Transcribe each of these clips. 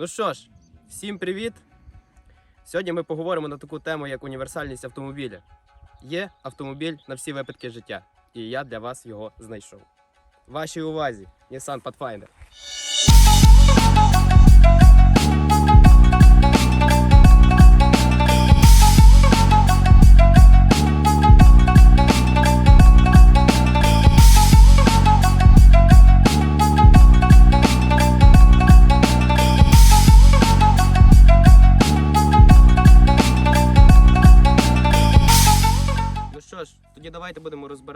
Ну що ж, всім привіт! Сьогодні ми поговоримо на таку тему, як універсальність автомобіля. Є автомобіль на всі випадки життя, і я для вас його знайшов. Вашій увазі Nissan Pathfinder.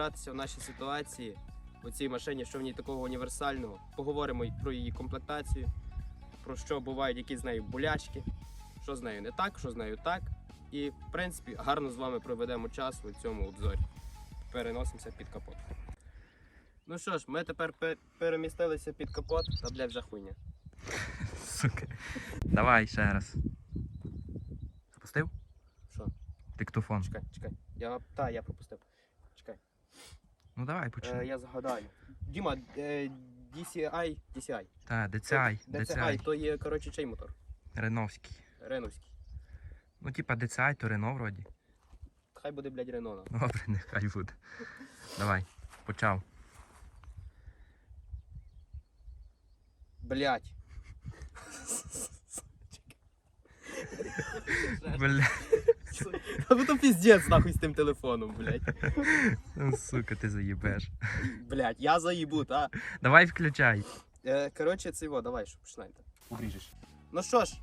Розбиратися в нашій ситуації у цій машині, що в ній такого універсального. Поговоримо про її комплектацію, про що бувають які з нею болячки, що з нею не так, що з нею так. І, в принципі, гарно з вами проведемо час у цьому обзорі. Переносимося під капот. Ну що ж, ми тепер пе- перемістилися під капот, та блядь, вже хуйня. Сука. Давай ще раз. Запустив? Що? Диктофон. Чекай, чекай. Я, та, я пропустив. Ну давай Е, я згадаю. Діма, е, DCI, DCI. Та, DCI, DCI, DCI. то є, коротше, чий мотор? Реновський. Реновський. Ну, типа DCI, то Рено вроді. Хай буде, блядь, Рено. нахуй. Добре, нехай буде. Давай, почав. Блядь. Бля, Та ви то піздець нахуй з тим телефоном, блядь. ну, сука, ти заїбеш. Блядь, я заїбу, та. Давай включай. Е, коротше, це його, давай, що починайте. Обріжеш. Ну що ж,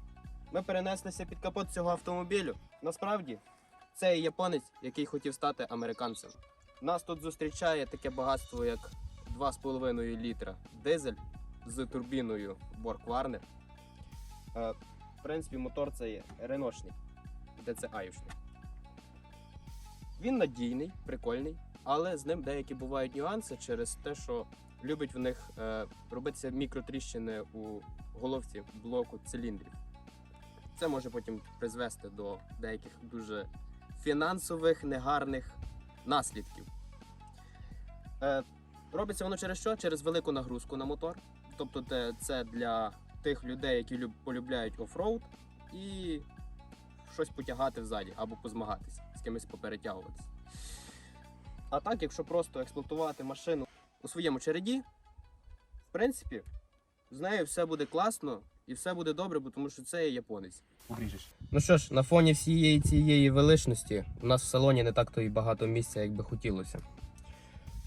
ми перенеслися під капот цього автомобілю. Насправді, це є японець, який хотів стати американцем. Нас тут зустрічає таке багатство, як 2,5 літра дизель з турбіною Borg Warner. Е, в принципі, мотор це є реношний, DCI-шний. Він надійний, прикольний, але з ним деякі бувають нюанси через те, що любить в них е, робитися мікротріщини у головці блоку циліндрів. Це може потім призвести до деяких дуже фінансових негарних наслідків. Е, робиться воно через що? Через велику нагрузку на мотор. Тобто це для тих людей, які люб- полюбляють офроуд і щось потягати ззаді або позмагатися, з кимось поперетягуватися. А так, якщо просто експлуатувати машину у своєму череді, в принципі, з нею все буде класно і все буде добре, бо тому що це є японець. Обріжеш. Ну що ж, на фоні всієї цієї величності у нас в салоні не так то і багато місця, як би хотілося.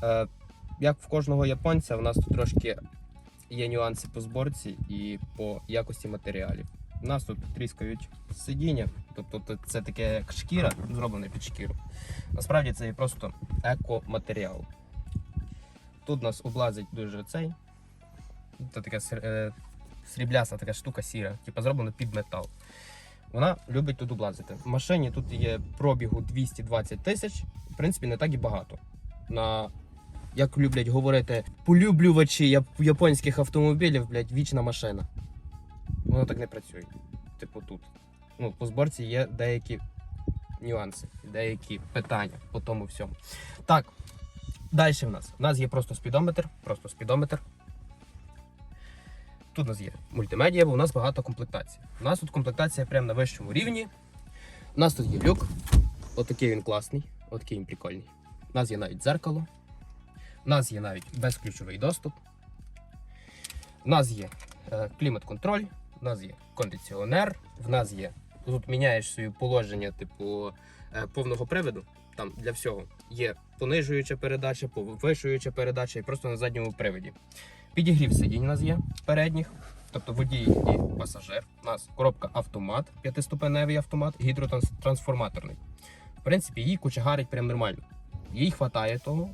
Е, як в кожного японця, в нас тут трошки є нюанси по зборці і по якості матеріалів. У нас тут тріскають сидіння, тобто це- таке як шкіра, зроблене під шкіру. Насправді це є просто екоматеріал. Тут нас облазить дуже цей. Це така е, така штука сіра, типу зроблена під метал. Вона любить тут облазити. В машині тут є пробігу 220 тисяч, в принципі, не так і багато. На, як люблять говорити, полюблювачі японських автомобілів, блядь, вічна машина. Воно так не працює. Типу тут. Ну, по зборці є деякі нюанси, деякі питання по тому всьому. Так, Далі в нас. У нас є просто спідометр, просто спідометр. Тут у нас є мультимедіа, бо у нас багато комплектацій. У нас тут комплектація прямо на вищому рівні. У нас тут є люк. Отакий він класний, отакий він прикольний. У нас є навіть дзеркало. У нас є навіть безключовий доступ. У нас є е, клімат-контроль, у нас є кондиціонер, в нас є. Тут міняєш своє положення, типу е, повного приводу там для всього. Є понижуюча передача, повишуюча передача і просто на задньому приводі. Підігрів сидінь у нас є передніх, тобто водій і пасажир. У нас коробка автомат, п'ятиступеневий автомат, гідротрансформаторний. В принципі, її кучегарить прям нормально. Їй хватає того.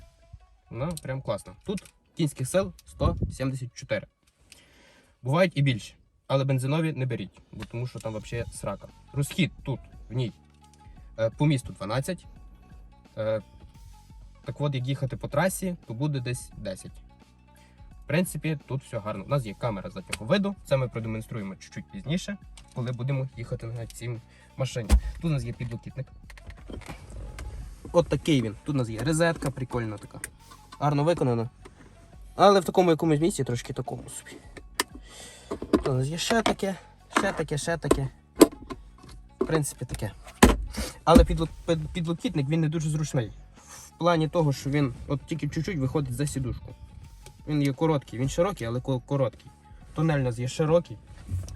Вона прям класна. Тут кінських сил 174. Бувають і більше. Але бензинові не беріть, бо тому що там взагалі срака. Розхід тут в ній е, по місту 12. Е, Так от, як їхати по трасі, то буде десь 10. В принципі, тут все гарно. У нас є камера заднього виду. Це ми продемонструємо чуть-чуть пізніше, коли будемо їхати на цій машині. Тут у нас є підлокітник. От такий він. Тут у нас є розетка, прикольна така. Гарно виконана. Але в такому якомусь місці трошки такому собі. Тут у нас є ще таке, ще таке, ще таке. В принципі, таке. Але підлокітник він не дуже зручний. В плані того, що він от тільки чуть-чуть виходить за сідушку. Він є короткий, він широкий, але короткий. Тунель у нас є широкий.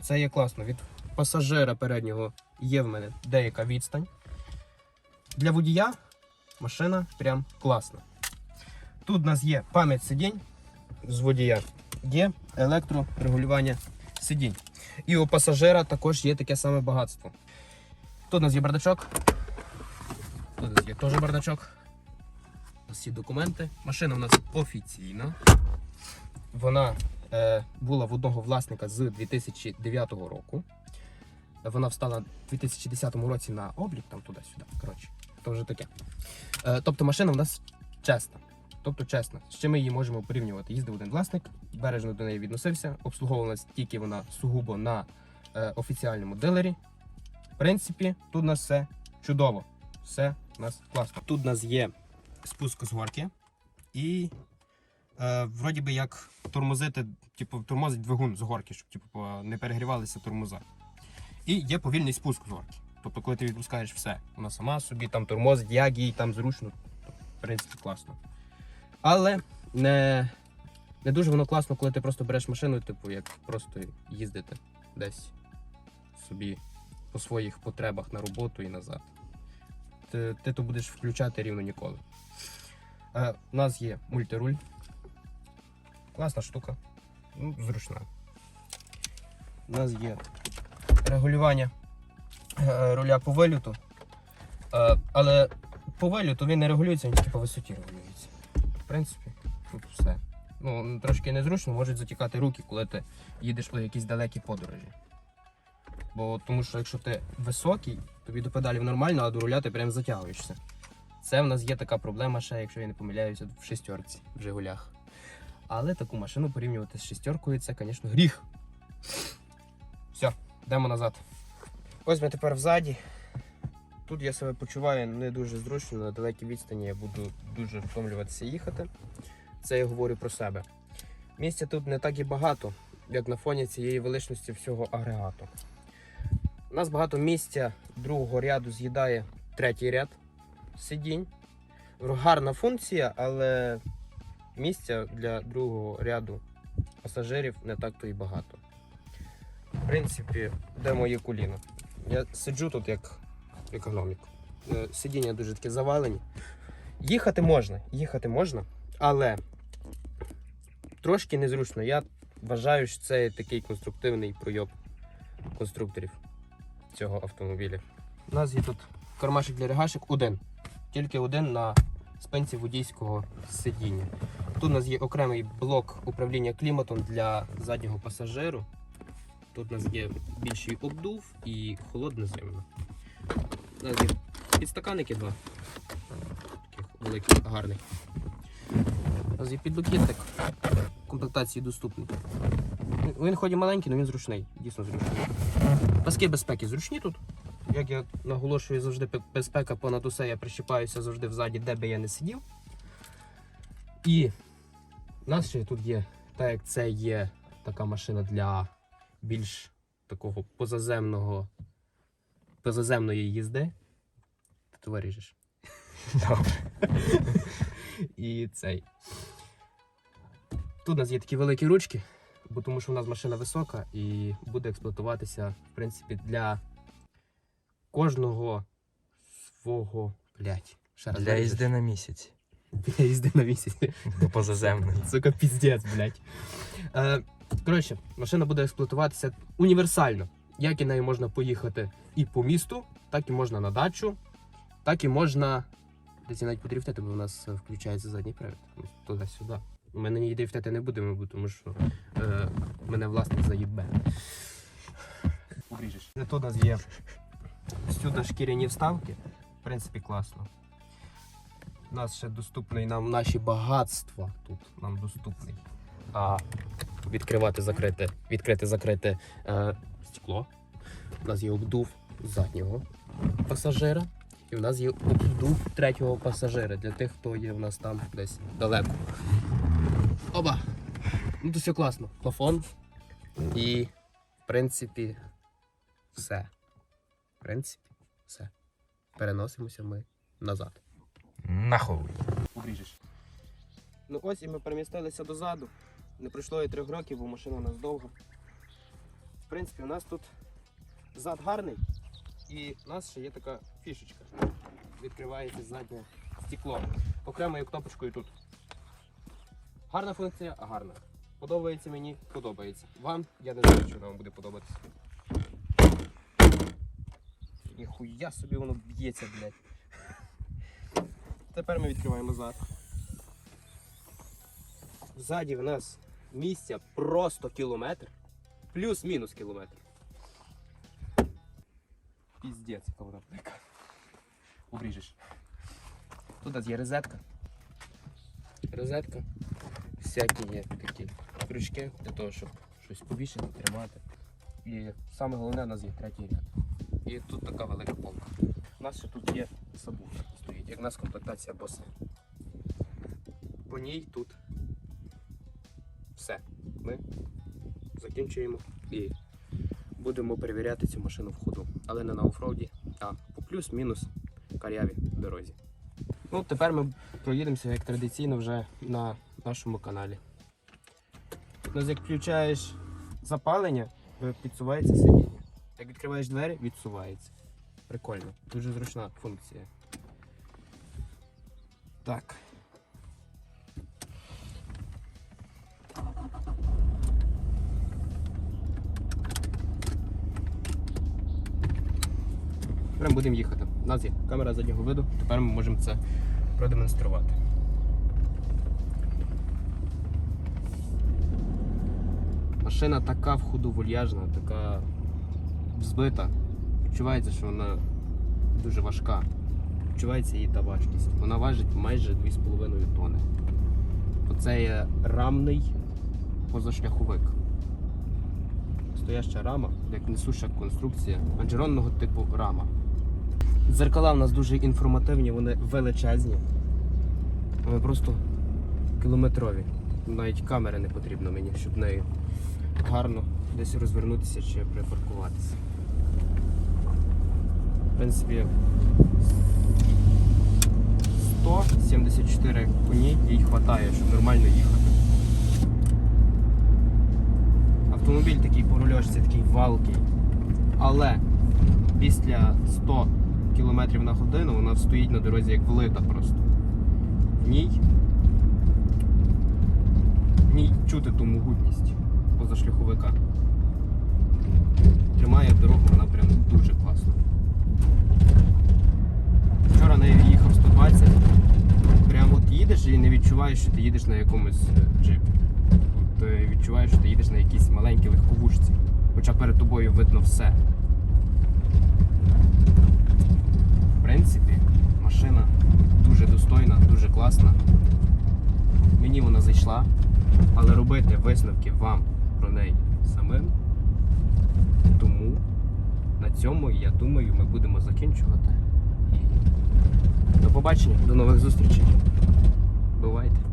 Це є класно. Від пасажира переднього є в мене деяка відстань. Для водія машина прям класна. Тут у нас є пам'ять сидінь з водія, є електрорегулювання сидінь. І у пасажира також є таке саме багатство. Тут у нас є бардачок. Тут у нас є теж бардачок. Всі документи. Машина у нас офіційна. Вона е, була в одного власника з 2009 року. Вона встала в 2010 році на облік, там туди-сюди. Коротше, то вже таке. Е, тобто машина у нас чесна. Тобто чесна. З чим ми її можемо порівнювати? Їздив один власник, бережно до неї відносився, обслуговувалась тільки вона сугубо на е, офіціальному дилері. В принципі, тут у нас все чудово. Все у нас класно. Тут у нас є спуск з горки. І е, вроді би як тормозити, типу, тормозить двигун з горки, щоб типу, не перегрівалися тормоза. І є повільний спуск з горки. Тобто, коли ти відпускаєш все, вона сама собі там тормозить, як їй там зручно. В принципі, класно. Але не, не дуже воно класно, коли ти просто береш машину, типу, як просто їздити десь собі по своїх потребах на роботу і назад. Ти, ти то будеш включати рівно ніколи. Е, у нас є мультируль. Класна штука. Ну, зручна. У нас є регулювання е, руля по вилюту. Е, але по вилюту він не регулюється, він тільки по висоті регулюється. Принципі, тут все. Ну, трошки незручно, можуть затікати руки, коли ти їдеш у якісь далекі подорожі. Бо тому що якщо ти високий, тобі до педалів нормально, а до руля ти прям затягуєшся. Це в нас є така проблема ще, якщо я не помиляюся, в шестерці в Жигулях. Але таку машину порівнювати з шестеркою, це, звісно, гріх. Все, йдемо назад. Ось ми тепер взаді. Тут я себе почуваю не дуже зручно, на далекій відстані я буду дуже втомлюватися їхати. Це я говорю про себе. Місця тут не так і багато, як на фоні цієї величності всього агрегату. У нас багато місця другого ряду з'їдає третій ряд сидінь. Гарна функція, але місця для другого ряду пасажирів не так то і багато. В принципі, де моє коліно? Я сиджу тут як економік. Е, Сидіння дуже такі завалені. Їхати можна, їхати можна, але трошки незручно. Я вважаю, що це такий конструктивний пройоб конструкторів цього автомобіля. У нас є тут кармашик для регашок один. Тільки один на спинці водійського сидіння. Тут у нас є окремий блок управління кліматом для заднього пасажиру. Тут у нас є більший обдув і холодна зимна. Нас є підстаканники два. Таких великих, гарних. У нас є підлокітник. Комплектації доступний. Він ході маленький, але він зручний. Дійсно зручний. Паски безпеки зручні тут. Як я наголошую завжди, безпека понад усе, я прищипаюся завжди взаді, де би я не сидів. І у нас ще тут є, так як це є така машина для більш такого позаземного, позаземної їзди. Ти то виріжеш. Добре. І цей. Тут у нас є такі великі ручки, бо тому що у нас машина висока і буде експлуатуватися, в принципі, для кожного свого. Блять. Ще раз Для їзди на місяць. Для їзди на місяць. До позаземної. Сука, піздець, блядь. Е, коротше, машина буде експлуатуватися універсально. Як і нею можна поїхати і по місту, так і можна на дачу, так і можна. Десь навіть подріфтити, бо у нас е, включається задній привід. Ну, Туди-сюди. Ми на ній дріфтити не будемо, тому що е, мене власник заїбе. Обріжеш. Тут у нас є сюди шкіряні вставки. В принципі, класно. У нас ще доступний нам наші багатства тут нам доступний. А відкривати, закрити, відкрити, закрити е, стекло. У нас є обдув заднього пасажира. І в нас є обдув третього пасажира для тих, хто є в нас там десь далеко. Оба! Ну тут все класно. Плафон. І, в принципі, Все. В принципі, все. Переносимося ми назад. Нахуй. Обріжеш. Ну ось і ми перемістилися дозаду. Не пройшло і трьох років, бо машина у нас довго. В принципі, у нас тут зад гарний. І у нас ще є така фішечка. Відкривається заднє стекло. Окремою кнопочкою тут. Гарна функція, гарна. Подобається мені, подобається. Вам, я не знаю, що вам буде подобатися. Ніхуя собі воно б'ється, блядь. Тепер ми відкриваємо зад. Ззаді в нас місця просто кілометр. Плюс-мінус кілометр. Піздець, яка вона велика. Обріжеш. Тут є розетка. Розетка. Всякі є такі крючки для того, щоб щось повішати, тримати. І саме головне у нас є третій ряд. І тут така велика полка. У нас ще тут є сабвуфер стоїть, як у нас комплектація боса. По ній тут. Ми закінчуємо і будемо перевіряти цю машину в ходу. Але не на офроуді, а по плюс-мінус каряві дорозі. Ну, тепер ми проїдемося, як традиційно, вже на нашому каналі. Ну, як включаєш запалення, е, підсувається сидіння. Як відкриваєш двері, відсувається. Прикольно. Дуже зручна функція. Так. Тепер будемо їхати. У нас є камера заднього виду, тепер ми можемо це продемонструвати. Машина така в ходу вольяжна, така взбита. Відчувається, що вона дуже важка. Відчувається її та важкість. Вона важить майже 2,5 тони. Оце є рамний позашляховик. Стояща рама, як несуща конструкція анджеронного типу рама. Дзеркала в нас дуже інформативні, вони величезні. Вони просто кілометрові. Навіть камери не потрібно мені, щоб нею гарно десь розвернутися чи припаркуватися. В принципі, 174 коні їй вистачає, щоб нормально їхати. Автомобіль такий по рульошці, такий валкий. Але після 100 км на годину вона стоїть на дорозі як влита просто. Ній, в ній чути ту могутність позашляховика. Тримає дорогу вона прям дуже класно. Вчора нею їхав 120. Прям от їдеш і не відчуваєш, що ти їдеш на якомусь е, джипі. Ти відчуваєш, що ти їдеш на якійсь маленькій легковушці. Хоча перед тобою видно все. В принципі, машина дуже достойна, дуже класна. Мені вона зайшла, але робити висновки вам про неї самим. Тому на цьому, я думаю, ми будемо закінчувати. До побачення, до нових зустрічей. Бувайте!